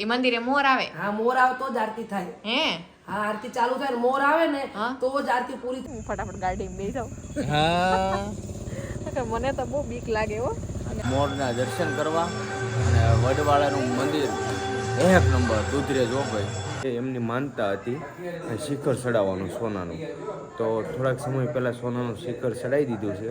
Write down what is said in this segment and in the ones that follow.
એ મંદિરે મોર આવે. હા મોર આવે તો જ આરતી થાય. હે? હા આરતી ચાલુ થાય મોર આવે ને હા. તો જ આરતી પૂરી થાય. હું ફટાફટ ગાડી બેસી જાઉં. હા. મને તો બહુ બીક લાગે હો. મોરના દર્શન કરવા અને વડવાળાનું મંદિર એક નંબર દૂધરે જો ભાઈ. એ એમની માનતા હતી શિખર ચડાવવાનું સોનાનું. તો થોડાક સમય પહેલા સોનાનું શિખર ચડાવી દીધું છે.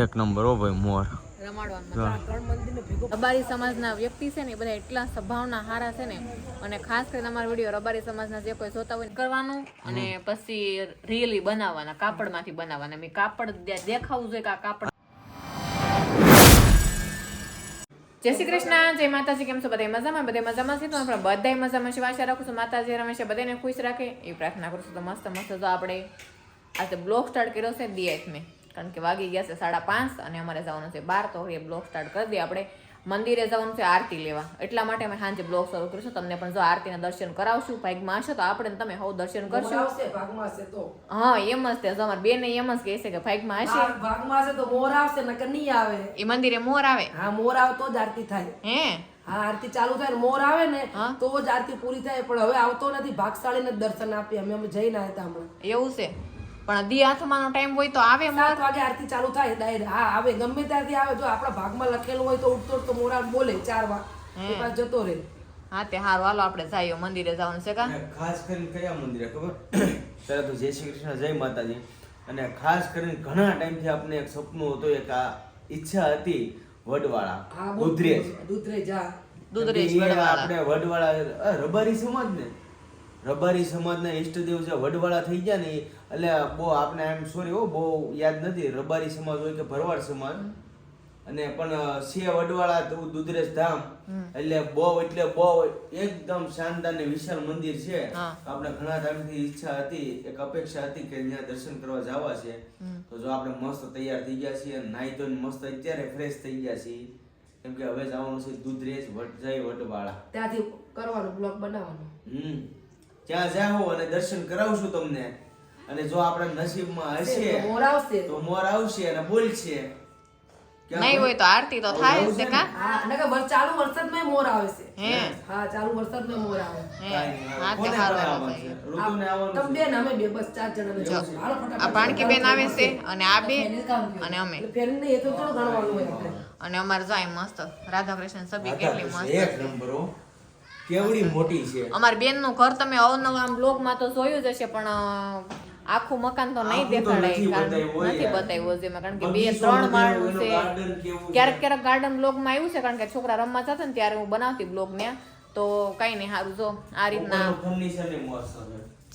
એક નંબર ઓ ભાઈ મોર. રમાડવાનું રબારી સમાજના વ્યક્તિ છે ને એ બધા એટલા સ્વભાવના હારા છે ને અને ખાસ કરીને અમારો વીડિયો રબારી સમાજના જે કોઈ જોતા હોય કરવાનું અને પછી રિયલી બનાવવાના કાપડમાંથી બનાવવાના. મેં કાપડ દેખાવું જોઈએ કે આ કાપડ જય શ્રી કૃષ્ણ જય માતાજી કેમ છો? બધા મજામાં? બધા મજામાં છે? તો આપણે બધા મજામાં છે આશા રાખું છું. માતાજી રમેશે બધાને ખુશ રાખે. એ પ્રાર્થના કરું છું તો મસ્ત મસ્ત તો આપણે આજે બ્લોગ સ્ટાર્ટ કર્યો છે દિયાત મેં કારણ કે વાગી ગયા છે સાડા પાંચ અને અમારે જવાનું છે બાર તો એ બ્લોગ સ્ટાર્ટ કરી દઈએ. આપણે મંદિરે જવાનું છે આરતી લેવા. એટલા માટે અમે સાંજે બ્લોગ શરૂ કરીશું. તમને પણ જો આરતીના દર્શન કરાવશું ભાગમાં હશે તો આપણે તમે હવ દર્શન કરશો. હા એમ જ તે અમારે બેન એમ જ કહે છે કે ભાગમાં હશે. ભાગમાં હશે તો મોર આવશે નકર નહીં આવે. એ મંદિરે મોર આવે? હા મોર આવે તો જ આરતી થાય. હે? હા આરતી ચાલુ થાય ને મોર આવે ને. તો જ આરતી પૂરી થાય. પણ હવે આવતો નથી ભાગશાળીને દર્શન આપીએ. અમે અમે જઈને આવ્યા હતા હમણાં. એવું છે? પણ દી આથમાનો ટાઈમ હોય તો આવે સાત વાગે આરતી ચાલુ થાય ડાયરેક્ટ હા આવે. ગમે ત્યાંથી આવે. જો આપણા ભાગમાં લખેલું હોય તો ઉઠતો તો મોરા બોલે ચાર વાગ. જતો રહે. હા તે હારું. હાલો આપણે જઈએ મંદિરે જવાનું છે કા? ખાસ કરીને કયા મંદિરે ખબર? ત્યારે તો જય શ્રી કૃષ્ણ જય માતાજી. અને ખાસ કરીને ઘણા ટાઈમથી આપણે એક સપનું હતું એક આ ઈચ્છા હતી વડવાળા દુધરેજ દૂધરેજ હા દુધરેજ વડવાળા. આપણે વડવાળા રબારી સમાજ ને રબારી સમાજના ઈષ્ટદેવ જે વડવાળા થઈ ગયા ને એટલે બહુ આપણે એમ સોરી હો બહુ યાદ નથી રબારી સમાજ હોય કે ભરવાડ સમાજ. અને પણ સિંહ વડવાળા તો દુધરેજ ધામ. એટલે બહુ એટલે બહુ એકદમ શાનદાર ને વિશાળ મંદિર છે. આપણે ઘણા ટાઈમથી ઈચ્છા હતી એક અપેક્ષા હતી કે ત્યાં દર્શન કરવા જવા છે. તો જો આપણે મસ્ત તૈયાર થઈ ગયા છીએ નાહી ધોઈને મસ્ત અત્યારે ફ્રેશ થઈ ગયા છીએ. કેમ કે હવે જવાનું છે દૂધરેજ વડજય વડવાળા ત્યાંથી કરવાનું બ્લોગ બનાવવાનો. હમ. ત્યાં જાઓ અને દર્શન કરાવશું તમને. અને જો આપણા નસીબમાં હશે મોર આવશે. તો મોર આવશે અને બોલશે. નહીં હોય તો આરતી તો થાય છે કા? હા નકર વર- ચાલુ વરસાદમાં મોર આવે છે. હે. હા ચાલુ વરસાદમાં મોર આવે. હે તે હારો? ઋતુને આવવાનું તમે બેન અમે બે બસ ચાર જણા જો હાલો ફટાફટ. આ પાણકી બેન આવે છે અને આ બે અને અમે. એટલે ફેરી એ તો થોડું ગણવાનું હોય. અને અમારે જાય મસ્ત રાધા કૃષ્ણ સભી કેટલી મસ્ત એક નંબર હો. કેવડી મોટી છે. અમારી બેનનું ઘર તમે અવનવા આમ બ્લોગમાં તો જોયું જ હશે પણ આખું મકાન તો નહીં દેખાડાય નથી બતાવ્યું છે કારણ કે બે ત્રણ માળનું છે. ક્યારેક ક્યારેક ગાર્ડન બ્લોગમાં આવ્યું છે કારણ કે છોકરા રમવા જતા ને ત્યારે હું બનાવતી બ્લોગ ને તો કઈ નહીં સારું જો આ રીતના.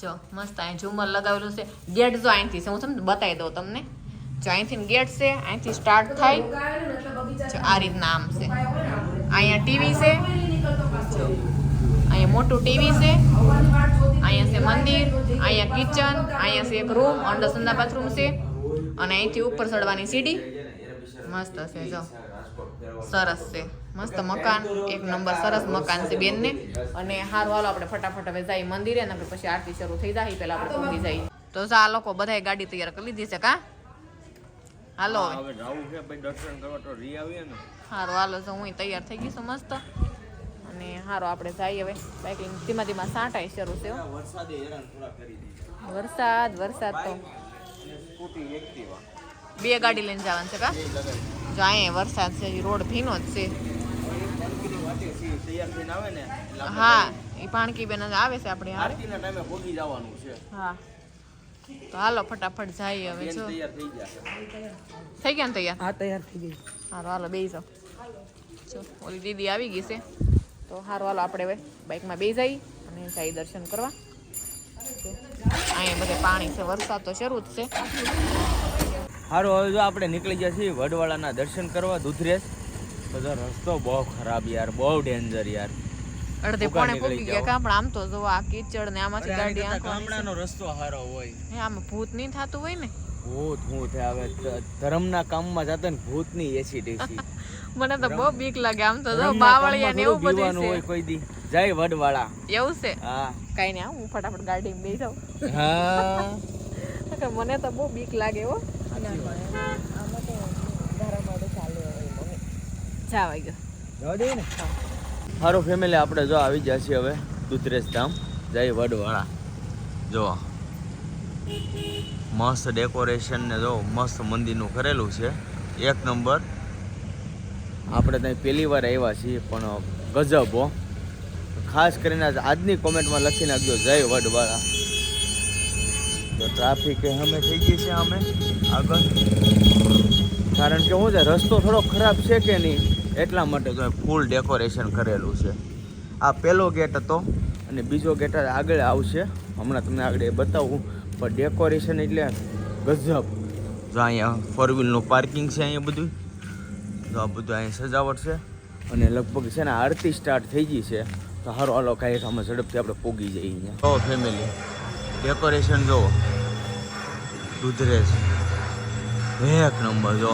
જો મસ્ત અહીં ઝુમર લગાવેલું છે. ગેટ જો અહીંથી છે હું તમને બતાવી દઉં તમને. જો અહીંથી ગેટ છે અહીંથી સ્ટાર્ટ થાય. આ રીતના આમ છે. અહીંયા ટીવી છે કોઈ નહીં નીકળતો પાછો. અહીંયા મોટું ટીવી છે. અહીંયા છે મંદિર અહીંયા કિચન અહીંયા છે એક રૂમ અંડર સંદા બાથરૂમ છે. અને અહીંથી ઉપર ચડવાની સીડી. મસ્ત છે જો. સરસ છે. મસ્ત મકાન. એક નંબર સરસ મકાન છે બેનને. અને સારું હાલો આપણે ફટાફટ હવે જઈએ મંદિરે ને પછી આરતી શરૂ થઈ જાય પેલા આપણે પહોંચી જઈએ. તો જો આ લોકો બધાએ ગાડી તૈયાર કરી લીધી છે કા? હાલો. હવે હવે જાવું છે ભાઈ દર્શન કરવા તો રી આવીએ ને. હારું હાલો તો હું તૈયાર થઈ ગઈ છું મસ્ત. અને હારો આપણે જઈએ હવે. બાઇકિંગ ધીમા ધીમા સાંટાઈ શરૂ છે. વરસાદે હેરાન થોડા કરી દીધા. વરસાદ વરસાદ તો. બે ગાડી લઈને જવાનું છે કા? જો અહીંયા વરસાદ છે રોડ ભીનો જ છે. હા એ પાણકી બેન આવે છે આપણે હા. તો હાલો ફટાફટ જઈએ હવે જો. તૈયાર થઈ ગયા. થઈ ગયા ને તૈયાર? હા તૈયાર થઈ ગઈ. હારો હાલો બેસી જાઓ. જો ઓલી દીદી આવી ગઈ છે. તો સારું હાલો આપણે હવે બાઇકમાં બે જઈ અને સાઈ દર્શન કરવા. અહીંયા બધે પાણી છે વરસાદ તો શરૂ જ છે. સારું હવે જો આપણે નીકળી ગયા છીએ વડવાળાના દર્શન કરવા દૂધરેજ. બધા રસ્તો બહુ ખરાબ યાર બહુ ડેન્જર યાર. અડધે પોણે પૂકી ગયા કા પણ આમ તો જો આ કીચડ ને આમાંથી ગાડી ગામડાનો રસ્તો સારો હોય. હે, આમાં ભૂત નહીં થાતું હોય ને? ભૂત હું ધ- ધર્મના કામમાં જતા ને ભૂતની એસિડિટી મને તો બહુ બીક લાગે. આમ તો બાવળિયા ને એવું બધું હોય કોઈ દી. જય વડવાળા. એવું છે? હા. કઈ નહીં હું ફટાફટ ગાડીમાં બેસી જાઉં. હા. મને તો બહુ બીક લાગે હો. ફેમિલી આપણે જો આવી ગયા છીએ હવે દુધરેજ ધામ. જય વડવાળા. જો. મસ્ત ડેકોરેશન ને જો મસ્ત મંદિરનું કરેલું છે. એક નંબર. આપણે ત્યાં પહેલી વાર આવ્યા છીએ પણ ગજબ હો. ખાસ કરીને આજ- આજની કોમેન્ટમાં લખી નાખજો જય વડવાળા. તો ટ્રાફિક અમે થઈ ગઈ છે અમે આગળ. કારણ કે શું છે રસ્તો થોડો ખરાબ છે કે નહીં એટલા માટે તો ફૂલ ડેકોરેશન કરેલું છે. આ પહેલો ગેટ હતો અને બીજો ગેટ આગળ આવશે. હમણાં તમને આગળ એ બતાવું પણ ડેકોરેશન એટલે ગજબ. જો અહીંયા ફોર વ્હીલનું પાર્કિંગ છે અહીંયા બધું. જો આ બધું અહીંયા સજાવટ છે. અને લગભગ છે ને આરતી સ્ટાર્ટ થઈ ગઈ છે. તો હારો હાલો કાંઈક અમે ઝડપથી આપણે પોગી જઈએ અહીંયા. જો ફેમિલી ડેકોરેશન જો દૂધરેજ. એક નંબર જો.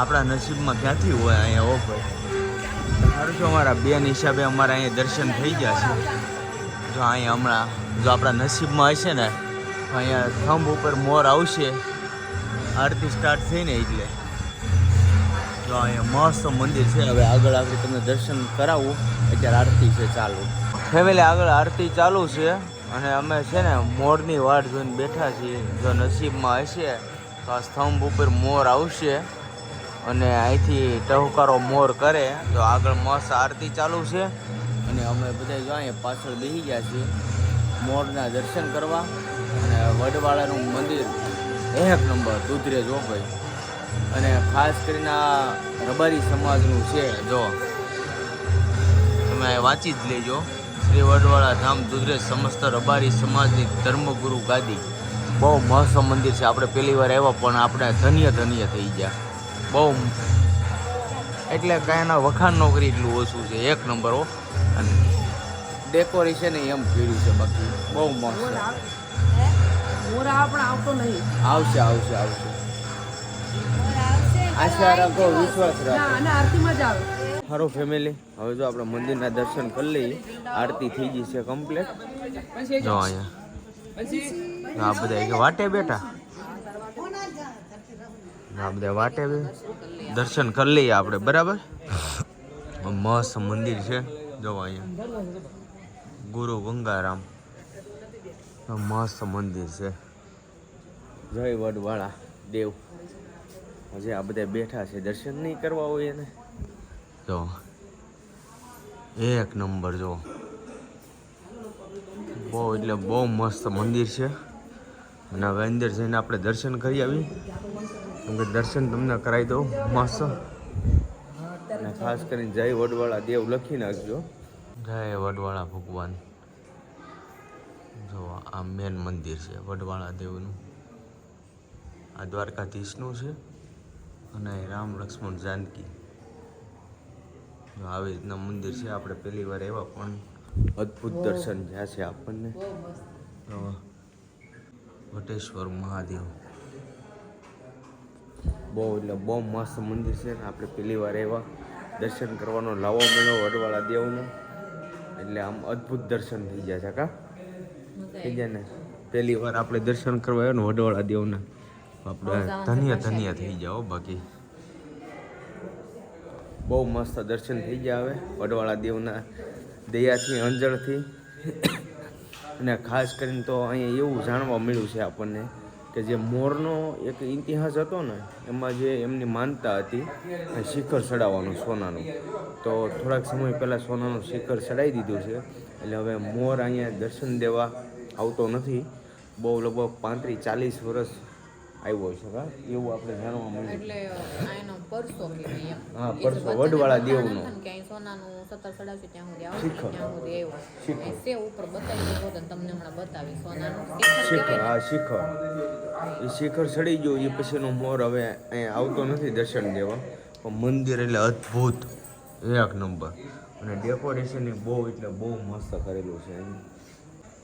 આપણા નસીબમાં ક્યાંથી હોય અહીંયા ઓ ભાઈ? સારું છે અમારા બેન હિસાબે અમારા અહીંયા દર્શન થઈ ગયા છે. જો અહીંયા હમણાં, જો આપણા નસીબમાં હશે ને, તો અહીંયા થંભ ઉપર મોર આવશે. આરતી સ્ટાર્ટ થઈને એટલે. જો અહીંયા મસ્ત મંદિર છે. હવે આગળ આગળ તમને દર્શન કરાવું. અત્યારે આરતી છે ચાલુ. ફેમિલી આગળ આરતી ચાલુ છે. અને અમે છે ને મોરની વાટ જોઈને બેઠા છીએ. જો નસીબમાં હશે, તો આ સ્તંભ ઉપર મોર આવશે. અને અહીંથી ટહુકારો મોર કરે. તો આગળ મસ્ત આરતી ચાલુ છે. અને અમે બધા જો અહીંયા પાછળ બેસી ગયા છીએ. મોરના દર્શન કરવા. અને વડવાળાનું મંદિર એક નંબર દૂધરે જો ભાઈ. અને ખાસ કરીને આ રબારી સમાજનું છે જો. તમે વાંચી જ લેજો. શ્રી વડવાળા ધામ દુધરે સમસ્ત રબારી સમાજની ધર્મગુરુ ગાદી. બહુ મસ્ત મંદિર છે. આપણે પહેલી વાર આવ્યા પણ આપણે ધન્ય ધન્ય થઈ ગયા. બહુ એટલે કાંઈ એના વખાણ ન કરી એટલું ઓછું છે. એક નંબર હો. અને ડેકોરેશન એમ કર્યું છે બાકી. બહુ મસ્ત. આવશે આવશે આવશે. આશા રાખો વિશ્વાસ રાખો. હારો ફેમિલી હવે જો આપણે મંદિરના દર્શન કરી લઈએ. આરતી થઈ ગઈ છે કમ્પ્લીટ જો અહીંયા. આ બધા વાટે બેઠા? આ બધા વાટે બે. દર્શન કરી લઈએ આપણે બરાબર? મસ્ત મંદિર છે. જો અહીંયા. ગુરુ ગંગારામ. મસ્ત મંદિર છે. જય વડવાળા દેવ. હજી આ બધા બેઠા છે દર્શન નહીં કરવા હોય એને. જો એક નંબર જો. બહુ એટલે બહુ મસ્ત મંદિર છે. અને હવે અંદર જઈને આપણે દર્શન કરી આવી. કેમ કે દર્શન તમને કરાવી દઉં મસ્ત. અને ખાસ કરીને જય વડવાળા દેવ લખી નાખજો. જય વડવાળા ભગવાન. જો આ મેન મંદિર છે વડવાળા દેવનું. આ દ્વારકાધીશનું છે. અને રામ લક્ષ્મણ જાનકી. આવી રીતના મંદિર છે આપણે પહેલી વાર એવા પણ અદ્ભુત દર્શન થયા છે આપણને. વટેશ્વર મહાદેવ. બહુ એટલે બહુ મસ્ત મંદિર છે ને આપણે પહેલી વાર એવા દર્શન કરવાનો લાવો મળ્યો વડવાળા દેવનો. એટલે આમ અદ્ભુત દર્શન થઈ જાય છે કા? થઈ જાય ને? પહેલી વાર આપણે દર્શન કરવા આવ્યો ને વડવાળા દેવના. આપણે ધન્ય ધન્ય થઈ જાઓ બાકી. બહુ મસ્ત દર્શન થઈ ગયા હવે વડવાળા દેવના દયાથી અંજળથી. અને ખાસ કરીને તો અહીંયા એવું જાણવા મળ્યું છે આપણને કે જે મોરનો એક ઇતિહાસ હતો ને એમાં જે એમની માનતા હતી શિખર ચડાવવાનું સોનાનું. તો થોડાક સમય પહેલાં સોનાનું શિખર ચડાવી દીધું છે એટલે હવે મોર અહીંયા દર્શન દેવા આવતો નથી. બહુ લગભગ પાંત્રીસ ચાલીસ વર્ષ આવ્યો છે હા? એવું આપણે જાણવા મળ્યું. એટલે આનો પરસો કે એમ. હા, પરસો, વડવાળા દેવનો. હતું કે સોનાનું સત્તર સડાવશે ત્યાં સુધી આવ્યો ત્યાં સુધી આવ્યો. શિખર. એ ઉપર બતાવી દીધો તો તમને હમણાં બતાવી સોનાનું શિખર હા શિખર. એ શિખર ચડી ગયો એ પછીનો મોર હવે અહીંયા આવતો નથી દર્શન દેવા. પણ મંદિર એટલે અદ્ભુત. એક નંબર. અને ડેકોરેશન બહુ એટલે બહુ મસ્ત કરેલું છે. અહીં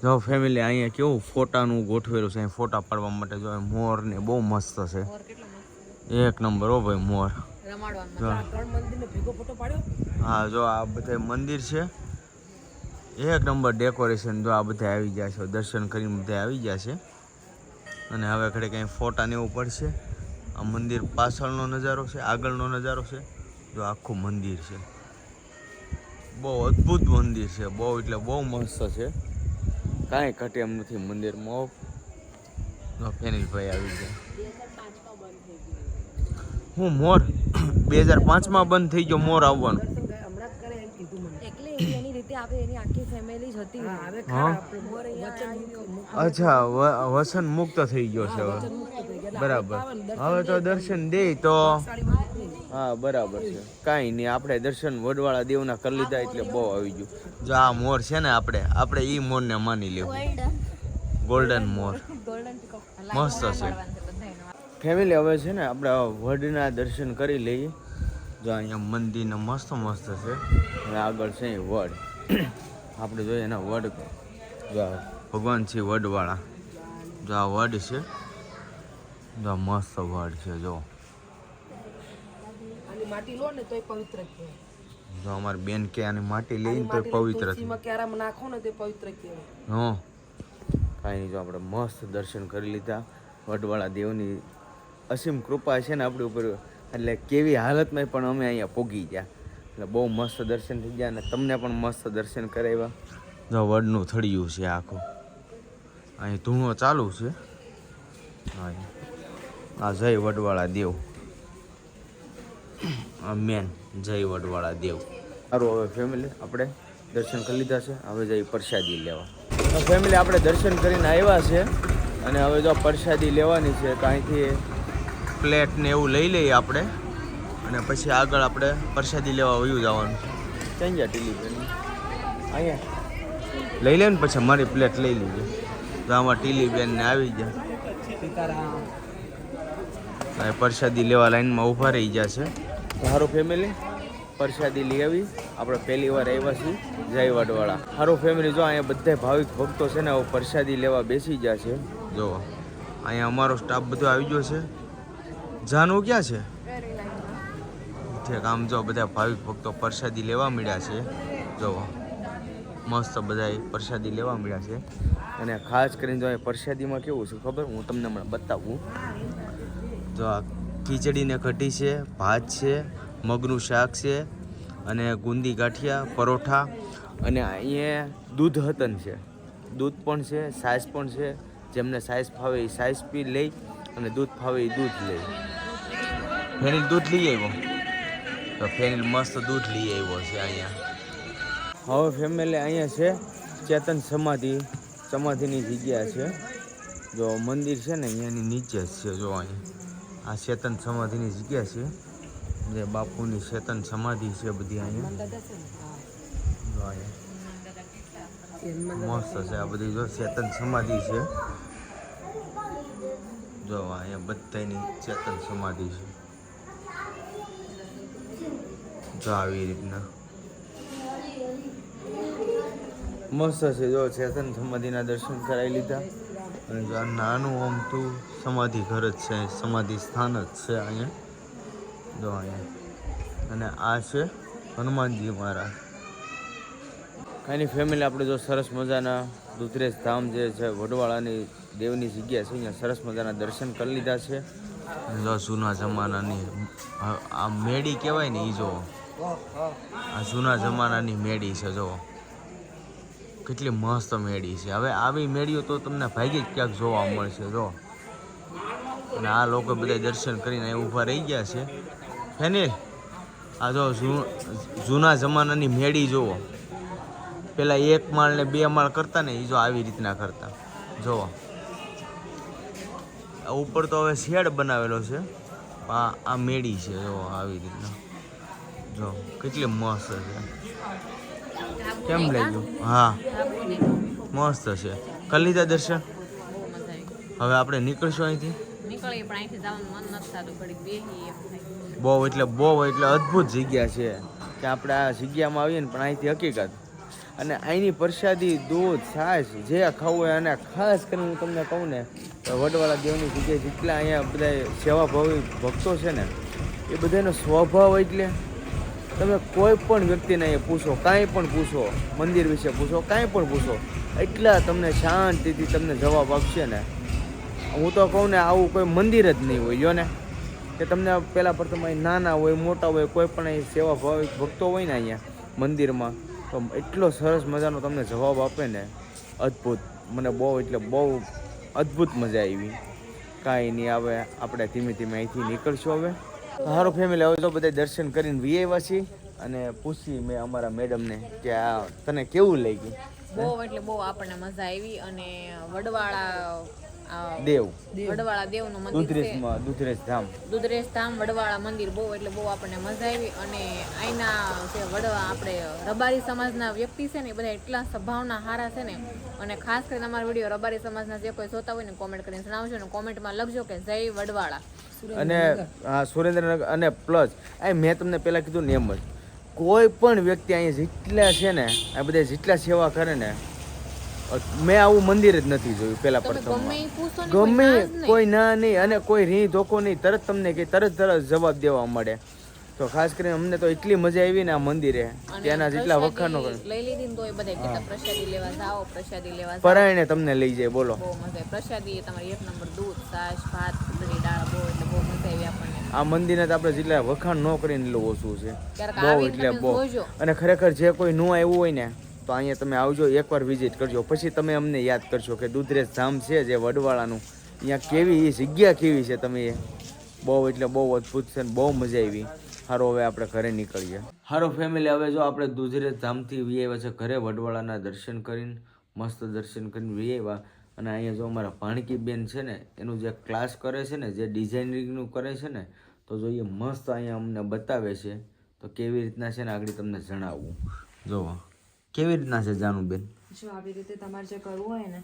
જો ફેમિલી અહીંયા કેવું ફોટાનું ગોઠવેલું છે અહીં ફોટા પાડવા માટે જો મોર ને બહુ મસ્ત છે. મોર કેટલો મસ્ત એક નંબર હો ભાઈ મોર. હા જો આ બધા મંદિર છે. એક નંબર ડેકોરેશન જો આ બધા આવી ગયા છે દર્શન કરીને બધા આવી ગયા છે. અને હવે ઘરે કંઈ ફોટા ને એવું પડશે. આ મંદિર પાછળનો નજારો છે આગળનો નજારો છે. જો આખું મંદિર છે. બહુ અદ્ભુત મંદિર છે બહુ એટલે બહુ મસ્ત છે. કાંઈ ઘટે એમ નથી મંદિરમાં. ફેનિલભાઈ આવી ગયા. હું મોર. બે હજાર પાંચમાં બંધ થઈ ગયો મોર આવવાનું. હમણાં જ કરે એમ કીધું મને એટલે એની એની રીતે આપણે એની આખી ફેમિલી જ હતી. હા હવે હા. ખરા આપણે મોર અહીંયા આવ્યો. અચ્છા વ- વસન મુક્ત થઈ ગયો છે હવે. બરાબર. હવે તો દર્શન દે તો. હા બરાબર છે. કાંઈ નહીં આપણે દર્શન વડવાળા દેવના કરી લીધા એટલે બહુ આવી ગયું. જો આ મોર છે ને આપણે આપણે ઈ મોરને માની લેવું. ગોલ્ડન મોર. મસ્ત છે. ફેમિલી હવે છે ને આપણે વડના દર્શન કરી લઈએ. જો અહીંયા મંદિરને મસ્ત મસ્ત છે. અને આગળ છે વડ. આપણે જોઈએ એના વડ જો ભગવાન છે વડવાળા. જો આ વડ છે. જો મસ્ત વડ છે જો. માટી લો ને તોય પવિત્ર કહેવાય. જો અમારી બેન કે આની માટી લઈને તો પવિત્ર તુલસીમાં ક્યારામાં નાખો ને તે પવિત્ર કહેવાય. હં. કાંઈ નહીં જો આપણે મસ્ત દર્શન કરી લીધા. વડવાળા દેવની અસીમ કૃપા છે ને આપણી ઉપર. એટલે કેવી હાલતમાં પણ અમે અહીંયા પોગી ગયા. એટલે બહુ મસ્ત દર્શન થઈ ગયા અને તમને પણ મસ્ત દર્શન કરાવ્યા. જો વડનું થળિયું છે આખું. અહીં ધૂણો ચાલુ છે. હા આ જય વડવાળા દેવ. મેન જય વડવાળા દેવ. સારું હવે ફેમિલી આપણે દર્શન કરી લીધા છે. હવે જઈ પ્રસાદી લેવા. ફેમિલી આપણે દર્શન કરીને આવ્યા છે. અને હવે જો પ્રસાદી લેવાની છે તો અહીંથી પ્લેટ ને એવું લઈ લઈએ આપણે. અને પછી આગળ આપણે પ્રસાદી લેવા વયું જવાનું છે. ક્યાં ગયા ટીલીબેન અહીંયા. લઈ લે ને પછી મારી પ્લેટ લઈ લીધી તો આમાં ટીલી બેન ને આવી ગયા. પ્રસાદી લેવા લાઈનમાં ઊભા રહી ગયા છે. સારું ફેમિલી પ્રસાદી લઈ આવી. આપણે પહેલી વાર આવ્યા છીએ જય વડવાળા સારું ફેમિલી જો અહીંયા બધા ભાવિક ભક્તો છે ને પ્રસાદી લેવા બેસી ગયા છે. જો, અહીંયા અમારો સ્ટાફ બધો આવી ગયો છે. જાનવું ક્યાં છે? ઠીક આમ જો બધા ભાવિક ભક્તો પ્રસાદી લેવા મળ્યા છે. જો, મસ્ત બધા પ્રસાદી લેવા મળ્યા છે. અને ખાસ કરીને જો અહીંયા પ્રસાદીમાં કેવું છે ખબર? હું તમને હમણાં બતાવું. જો, આ ખીચડી ને કઢી છે, ભાત છે, મગનું શાક છે અને ગુંદી ગાંઠિયા, પરોઠા અને અહીંયા દૂધ હતન છે. દૂધ પણ છે, સાઈઝ પણ છે. જેમને સાઈઝ ફાવે એ સાસ પી લઈ અને દૂધ ફાવે એ દૂધ લઈ. ફેનિલ દૂધ લઈ આવ્યો? તો ફેનિલ મસ્ત દૂધ લઈ આવ્યો છે અહીંયા. હવે ફેમિલી અહીંયા છે, ચેતન સમાધિ. સમાધિની જગ્યા છે. જો મંદિર છે ને, અહીંયાની નીચે જ છે, જો અહીંયા. આ ચેતન સમાધિની જગ્યા છે. જે બાપુની ચેતન સમાધિ છે બધી અહીંયા. જો અહીંયા મસ્ત છે આ બધી જો ચેતન સમાધિ છે. જો અહીંયા બધાની ચેતન સમાધિ છે. જો આવી રીતના. મસ્ત છે જો ચેતન સમાધિના દર્શન કરાવી લીધા. અને જો આ નાનું અમથું સમાધિ ઘર જ છે સમાધિ સ્થાન જ છે અહીંયા. જો અહીંયા. અને આ છે હનુમાનજી મહારાજ. કાંઈ ફેમિલી આપણે જો સરસ મજાના દુધરેજ ધામ જે છે વડવાળાની દેવની જગ્યા છે અહીંયા સરસ મજાના દર્શન કરી લીધા છે. જો જૂના જમાનાની આ- મેડી કહેવાય ને એ જો. આ જૂના જમાનાની મેડી છે જો. કેટલી મસ્ત મેળી છે. હવે આવી મેળીઓ તો તમને ભાગ્યે જ ક્યાંક જોવા મળશે, જો. અને આ લોકો બધા દર્શન કરીને ઊભા રહી ગયા છે. ફેનિલ, આ જો જૂના જમાનાની મેળી જુઓ. પેલા એક માળ ને બે માળ કરતા ને એ જો આવી રીતના કરતા. જુઓ. ઉપર તો હવે શેડ બનાવેલો છે. આ આ મેળી છે, જો, આવી રીતના. જો, કેટલી મસ્ત છે. કેમ લાગ્યું હા. મસ્ત છે. કરી લીધા દર્શન? હવે આપણે નીકળશું અહીંથી? બહુ એટલે બહુ એટલે અદ્ભુત જગ્યા છે કે આપણે આ જગ્યામાં આવીએ ને પણ અહીંથી હકીકત. અને અહીંની પ્રસાદી દૂધ છાશ જે ખાવું હોય અને ખાસ કરીને હું તમને કહું ને તો વડવાળા દેવની જગ્યાએ જેટલા અહીંયા બધા સેવાભાવી ભક્તો છે ને એ બધાનો સ્વભાવ એટલે તમે કોઈ પણ વ્યક્તિને અહીંયા પૂછો, કાંઈ પણ પૂછો, મંદિર વિશે પૂછો, કાંઈ પણ પૂછો, એટલા તમને શાંતિથી તમને જવાબ આપશે ને. હું તો કહું ને, આવું કોઈ મંદિર જ નહીં હોય જો ને કે તમને પહેલાં પ્રથમ અહીં નાના હોય, મોટા હોય, કોઈ પણ અહીં સેવા ભાવિક ભક્તો હોય ને અહીંયા મંદિરમાં, તો એટલો સરસ મજાનો તમને જવાબ આપે ને. અદ્ભુત. મને બહુ, એટલે બહુ અદ્ભુત મજા આવી. કાંઈ નહીં આવે આપણે ધીમે ધીમે અહીંથી નીકળશું હવે. સારું ફેમિલી હવે તો બધા દર્શન કરીને વી આવ્યા છીએ અને પૂછી મેં અમારા મેડમને કે આ તને કેવું લાગ્યું? બહુ એટલે બહુ આપણને મજા આવી અને વડવાળા દેવ. વડવાળા દેવનું મંદિર છે. દુધરેશમાં દુધરેશ ધામ દુધરેશ ધામ વડવાળા મંદિર બહુ એટલે બહુ આપણને મજા આવી. અને અહીંના જે વડવા આપણે રબારી સમાજના વ્યક્તિ છે ને એ બધા એટલા સ્વભાવના હારા છે ને. અને ખાસ કરીને અમારો વીડિયો રબારી સમાજના જે કોઈ જોતા હોય ને કોમેન્ટ કરીને જણાવજો અને કોમેન્ટમાં લખજો કે જય વડવાળા. અને હા સુરેન્દ્રનગર અને પ્લસ. આ મેં તમને પહેલાં કીધું ને એમ જ. કોઈ પણ વ્યક્તિ અહીંયા જેટલા છે ને આ બધા જેટલા સેવા કરે ને મેં આવું મંદિર જ નથી જોયું પેલા પ્રથમ ગમે કોઈ ના નહીં. અને કોઈ રી ધોકો નહીં. તરત તમને કે તરત તરત જવાબ દેવા મળે. તો ખાસ કરીને અમને તો એટલી મજા આવી ને આ મંદિરે. ત્યાંના જેટલા વખાણો કરે. લઈ લીધી તો એ બધા પ્રસાદી લેવા જાઓ પ્રસાદી લેવા પરાયણે તમને લઈ જાય બોલો. પ્રસાદી તમારી એક નંબર દૂધ છાશ ભાત ખીચડી દાળ બહુ એટલે બહુ મજા આવી આપણને. આ મંદિરને તો આપણે જેટલા વખાણ ન કરીને એટલું ઓછું છે. બહુ એટલે બહુ. અને ખરેખર જે કોઈ નું આવ્યું હોય ને તો અહીંયા તમે આવજો, એકવાર વિઝિટ કરજો. પછી તમે અમને યાદ કરશો કે દૂધરેજ ધામ છે જે વડવાળાનું. અહીંયા કેવી જગ્યા કેવી છે તમે? એ બહુ એટલે બહુ અદ્ભુત છે ને બહુ મજા આવી. હારો, હવે આપણે ઘરે નીકળીએ. સારો ફેમિલી હવે જો આપણે દૂધરેજ ધામથી વી છે ઘરે વડવાળાના દર્શન કરીને, મસ્ત દર્શન કરીને વી અને અહીંયા જો અમારા ભાણકી બેન છે ને, એનું જે ક્લાસ કરે છે ને, જે ડિઝાઇનિંગનું કરે છે ને, તો જોઈએ મસ્ત અહીંયા અમને બતાવે છે. તો કેવી રીતના છે ને, આગળ તમને જણાવવું જોવો. કેવી રીતના છે જાનુબેન જો આવી રીતે તમારે જે કરવું હોય ને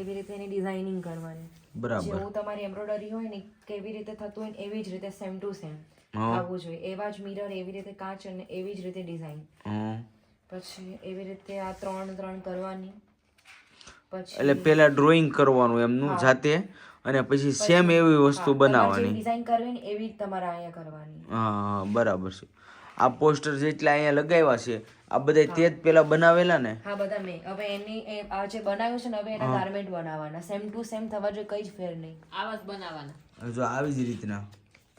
એવી રીતે એની ડિઝાઇનિંગ કરવાની. બરાબર. જેવું તમારી એમ્બ્રોઇડરી હોય ને કેવી રીતે થતું હોય ને એવી જ રીતે સેમ ટુ સેમ. આવવું જોઈએ. એવા જ મિરર એવી રીતે કાચ અને એવી જ રીતે ડિઝાઇન. પછી એવી રીતે આ ત્રણ ત્રણ કરવાની. પછી એટલે પેલા ડ્રોઈંગ કરવાનું એમનું જાતે અને પછી સેમ એવી વસ્તુ બનાવવાની. ડિઝાઇન કરવી ને એવી જ તમારે અહીંયા કરવાની. હા બરાબર છે. આ પોસ્ટર જેટલા અહીંયા લગાવ્યા છે આ બધા તે જ પેલા બનાવેલા ને? હા બધા મેં. હવે એની એ- આ જે બનાવ્યું છે ને હવે એના ગાર્મેન્ટ બનાવવાના. સેમ ટુ સેમ થવા જોઈએ કઈ જ ફેર નહીં. આવા જ બનાવવાના. જો આવી જ રીતના.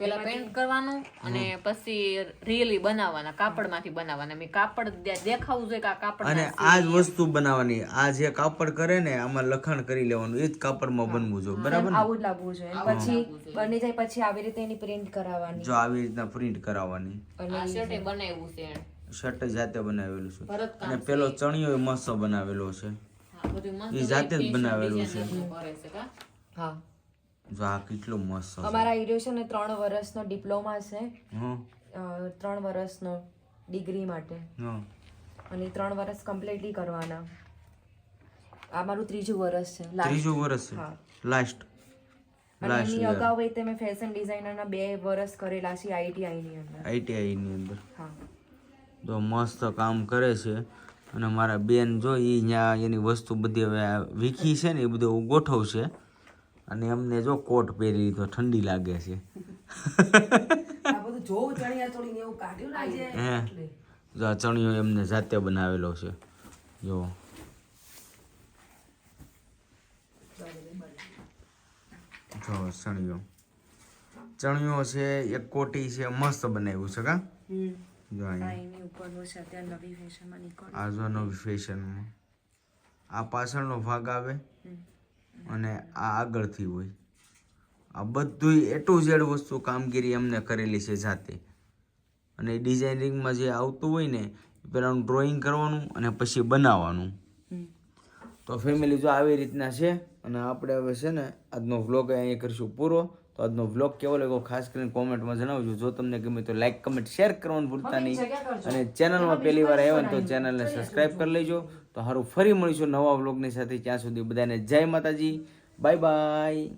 પેલા પેન્ટ કરવાનું અને પછી રીલી બનાવવાના કાપડમાંથી બનાવવાના. મેં કાપડ દેખાવું જોઈએ કે આ કાપડ અને આ જ વસ્તુ બનાવવાની આ જે કાપડ કરે ને આમાં લખાણ કરી લેવાનું એ જ કાપડમાં બનવું જોઈએ બરાબર આવું જ લાગવું જોઈએ. પછી બની જાય પછી આવી રીતે એની પ્રિન્ટ કરાવવાની. જો આવી રીતના પ્રિન્ટ કરાવવાની. આ શર્ટે બનાવ્યું છે શર્ટ જાતે બનાવેલું છે. અને પેલો ચણિયો મસ્ત બનાવેલો છે. હા, બધું મસ્ત એ જાતે જ બનાવેલું છે? હા. જો આ કેટલો મસ્ત અમારા ઈડિયો છે ને ત્રણ વર્ષનો ડિપ્લોમા છે. ત્રણ વર્ષનો ડિગ્રી માટે. હં. અને ત્રણ વર્ષ કમ્પ્લીટલી કરવાના. આ મારું ત્રીજું વર્ષ છે. ત્રીજું વર્ષ છે. હા. લાસ્ટ અને એની અગાઉ રીતે મેં ફેશન ડિઝાઇનરના બે વર્ષ કરેલા છે આઈટીઆઈ ની અંદર. આઈટીઆઈ ની અંદર. હા. તો મસ્ત કામ કરે છે. અને મારા બેન જો એ ત્યાં એની વસ્તુ બધી હવે વીખી છે ને એ બધું ગોઠવશે. અને અમને જો કોટ પહેરી લીધો ઠંડી લાગે છે. જો આ ચણિયો એમને જાતે બનાવેલો છે. જો. જો ચણિયો. ચણિયો છે એક કોટી છે મસ્ત બનાવ્યું છે કા? જો આ જો નવી ફેશનમાં આ પાછળનો ભાગ આવે. અને આ આગળથી હોય. આ બધું એ ટુ ઝેડ વસ્તુ કામગીરી અમને કરેલી છે જાતે. અને ડિઝાઇનિંગમાં જે આવતું હોય ને પહેલાંનું ડ્રોઈંગ કરવાનું અને પછી બનાવવાનું. તો ફેમિલી જો આવી રીતના છે અને આપણે હવે છે ને આજનો વ્લોગ અહીંયા કરીશું પૂરો. તો આજનો વ્લોગ કેવો લાગ્યો ખાસ કરીને કોમેન્ટમાં જણાવજો. જો તમને ગમે તો લાઈક કમેન્ટ શેર કરવાનું ભૂલતા નહીં. અને ચેનલમાં પહેલી વાર આવ્યા ને તો ચેનલને સબસ્ક્રાઈબ કરી લેજો. તો સારું ફરી મળીશું નવા વ્લોગની સાથે. ત્યાં સુધી બધાને જય માતાજી. Bye bye.